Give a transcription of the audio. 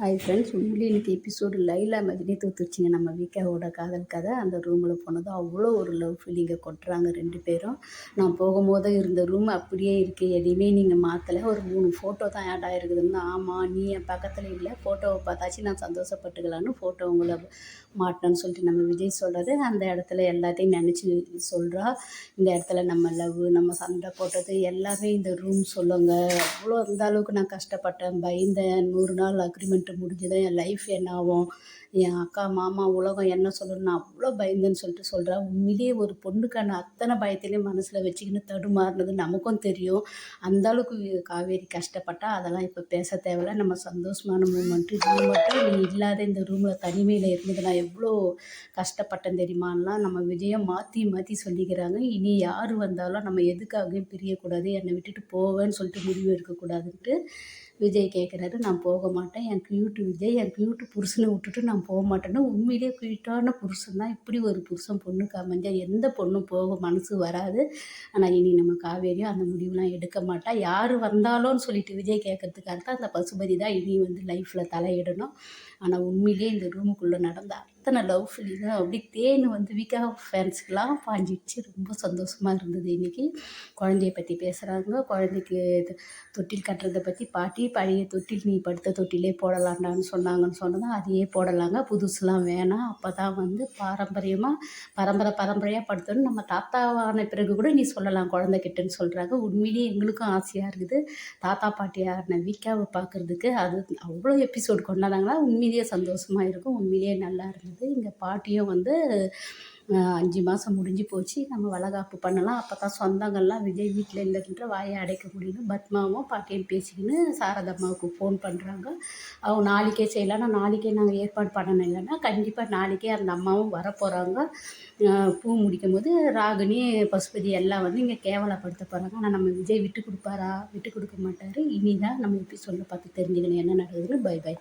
Hi friends உண்மையிலே இன்றைக்கி episode Laila மதினே தூத்துச்சிங்க நம்ம விகாவோட காதல் கதை. அந்த ரூமில் போனதும் அவ்வளோ ஒரு லவ் ஃபீலிங்கை கொட்டுறாங்க ரெண்டு பேரும். நான் போகும்போது இருந்த ரூம் அப்படியே இருக்குது எதையுமே நீங்கள் மாற்றலை ஒரு மூணு ஃபோட்டோ தான் ஆட் ஆகிருக்குதுன்னு ஆமாம் நீ என் பக்கத்தில் இல்லை. ஃபோட்டோவை பார்த்தாச்சு. நான் சந்தோஷப்பட்டுக்கலான்னு ஃபோட்டோ உங்களை மாட்டேன்னு சொல்லிட்டு நம்ம விஜய் சொல்கிறது அந்த இடத்துல எல்லாத்தையும் நினச்சி சொல்கிறா இந்த இடத்துல நம்ம லவ் நம்ம சண்டை போட்டது எல்லாமே இந்த ரூம் சொல்லுங்க. அவ்வளோ அந்த அளவுக்கு நான் கஷ்டப்பட்டேன். பயந்தேன். நூறு நாள் அக்ரிமெண்ட் முடிஞ்சதும் என் லைஃப் என்ன ஆகும் என் அக்கா மாமா உலகம் என்ன சொல்லணும் நான் அவ்வளோ பயந்தேன்னு சொல்லிட்டு சொல்கிறேன் உண்மையிலேயே ஒரு பொண்ணுக்கான அத்தனை பயத்திலையும் மனசில் வச்சுக்கின்னு தடுமாறுனது நமக்கும் தெரியும். அந்த அளவுக்கு காவேரி கஷ்டப்பட்டால் அதெல்லாம் இப்போ பேச தேவையில்ல. நம்ம சந்தோஷமான மூமெண்ட்டு இது மட்டும் நீ இல்லாத இந்த ரூமில் தனிமையில் இருந்தது நான் எவ்வளோ கஷ்டப்பட்டேன் தெரியுமான்லாம் நம்ம விஜயம் மாற்றி மாற்றி சொல்லிக்கிறாங்க. இனி யார் வந்தாலும் நம்ம எதுக்காகவும் பிரியக்கூடாது. என்னை விட்டுட்டு போவேன்னு சொல்லிட்டு முடிவு எடுக்கக்கூடாதுன்ட்டு விஜய் கேட்குறாரு நான் போக மாட்டேன் என் க்யூட்டு விஜய் என் க்யூட்டு புருஷனை விட்டுட்டு நான் போக மாட்டேன்னு உண்மையிலேயே க்யூட்டான புருஷன் தான். இப்படி ஒரு புருஷன் பொண்ணுக்கு அமைஞ்சா எந்த பொண்ணும் போக மனசு வராது. ஆனால் இனி நம்ம காவேரியும் அந்த முடிவுலாம் எடுக்க மாட்டா. யார் வந்தாலும்னு சொல்லிட்டு விஜய் கேட்கறதுக்காக தான் அந்த பசுபதி தான் இனி வந்து லைஃப்பில் தலையிடணும். ஆனால் உண்மையிலேயே இந்த ரூமுக்குள்ளே நடந்தால் அத்தனை லவ் ஃபீலிங்கும் அப்படி தேன் வந்து வீக்கா ஃபேன்ஸ்க்கெலாம் பாஞ்சிடுச்சு ரொம்ப சந்தோஷமாக இருந்தது இன்றைக்கி குழந்தைய பற்றி பேசுகிறாங்க குழந்தைக்கு தொட்டில் கட்டுறதை பற்றி பாட்டி பழைய தொட்டில் நீ படுத்த தொட்டிலே போடலாண்டான்னு சொன்னாங்கன்னு சொன்னதும் அதையே போடலாங்க. புதுசுலாம் வேணாம். அப்போ தான் வந்து பாரம்பரியமாக பரம்பரை பரம்பரையாக படுத்தணும். நம்ம தாத்தாவான பிறகு கூட நீ சொல்லலாம் குழந்தைகிட்டன்னு சொல்கிறாங்க உண்மையிலேயே எங்களுக்கும் ஆசையாக இருக்குது. தாத்தா பாட்டியான வீக்காவை பார்க்குறதுக்கு அது அவ்வளோ எபிசோடு கொண்டாடாங்களா உண்மையிலேயே சந்தோஷமாக இருக்கும். உண்மையிலேயே நல்லா இருந்தது. இங்கே பாட்டியும் வந்து அஞ்சு மாதம் முடிஞ்சு போச்சு. நம்ம வளகாப்பு பண்ணலாம். அப்போ தான் சொந்தங்கள்லாம் விஜய் வீட்டில் இல்லைன்ற வாயை அடைக்க முடியும் பத்மாவும் பாட்டியும் பேசிக்கின்னு சாரதம்மாவுக்கு ஃபோன் பண்ணுறாங்க அவங்க நாளைக்கே செய்யலாம் நாளைக்கே நாங்கள் ஏற்பாடு பண்ணணும் இல்லைன்னா கண்டிப்பாக நாளைக்கே அந்த அம்மாவும் வரப்போகிறாங்க பூ முடிக்கும் போது ராகினி பசுபதி எல்லாம் வந்து இங்கே கேவலப்படுத்த போகிறாங்க ஆனால் நம்ம விஜய் விட்டு கொடுப்பாரா? விட்டு கொடுக்க மாட்டார். இனி தான் நம்ம எப்படி சொல்ல பார்த்து தெரிஞ்சுக்கணும். என்ன நடக்குதுன்னு பை பை